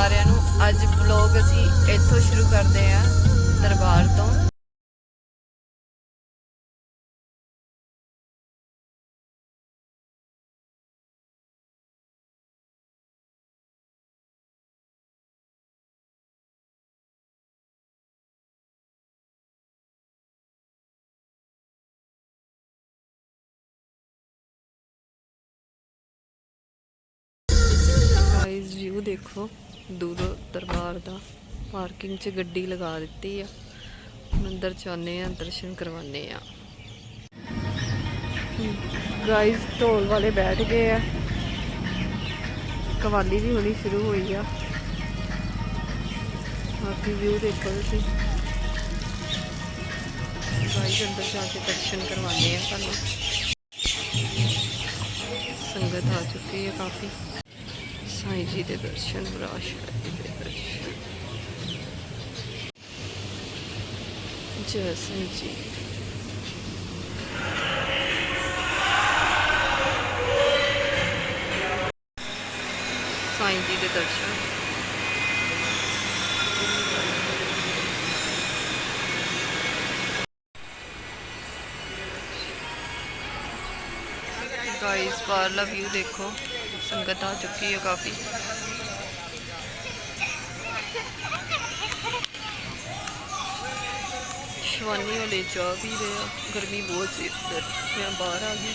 ਸਾਰਿਆਂ ਨੂੰ ਅੱਜ ਬਲੋਗ ਅਸੀਂ ਇੱਥੋਂ ਸ਼ੁਰੂ ਕਰਦੇ ਆ ਦਰਬਾਰ ਤੋਂ। ਗਾਇਸ ਵਿਊ ਦੇਖੋ। ਦੂਰੋਂ ਦਰਬਾਰ ਦਾ ਪਾਰਕਿੰਗ 'ਚ ਗੱਡੀ ਲਗਾ ਦਿੱਤੀ ਆ। ਮੰਦਰ ਅੰਦਰ ਚਾਹੁੰਦੇ ਆ, ਦਰਸ਼ਨ ਕਰਵਾਉਂਦੇ ਆ। ਗਾਇਸ ਢੋਲ ਵਾਲੇ ਬੈਠ ਗਏ ਆ। ਕਵਾਲੀ ਵੀ ਹੋਣੀ ਸ਼ੁਰੂ ਹੋਈ ਆ। ਬਾਕੀ ਵਿਊ ਦੇਖੋ ਤੁਸੀਂ। ਗਾਇਸ ਅੰਦਰ ਜਾ ਕੇ ਦਰਸ਼ਨ ਕਰਵਾਉਂਦੇ ਆ ਤੁਹਾਨੂੰ। ਸੰਗਤ ਆ ਚੁੱਕੀ ਹੈ ਕਾਫੀ। ਸਾਈਂ ਜੀ ਦੇ ਦਰਸ਼ਨ ਵਿਰਾਸ਼ ਜੀ ਦੇ ਦਰਸ਼ਨ ਜੈ ਸਿੰਘ ਜੀ ਸਾਈਂ ਜੀ ਦੇ ਦਰਸ਼ਨ ਗਾਇਸ ਬਾਹਰਲਾ ਵਿਊ ਦੇਖੋ ਸੰਗਤ ਆ ਚੁੱਕੀ ਹੈ ਕਾਫੀ ਸ਼ਵਾਨੀ ਵਾਲੇ ਚਾਹ ਪੀ ਰਹੇ ਆ ਗਰਮੀ ਬਹੁਤ ਸੀ ਇੱਧਰ ਮੈਂ ਬਾਹਰ ਆ ਗਈ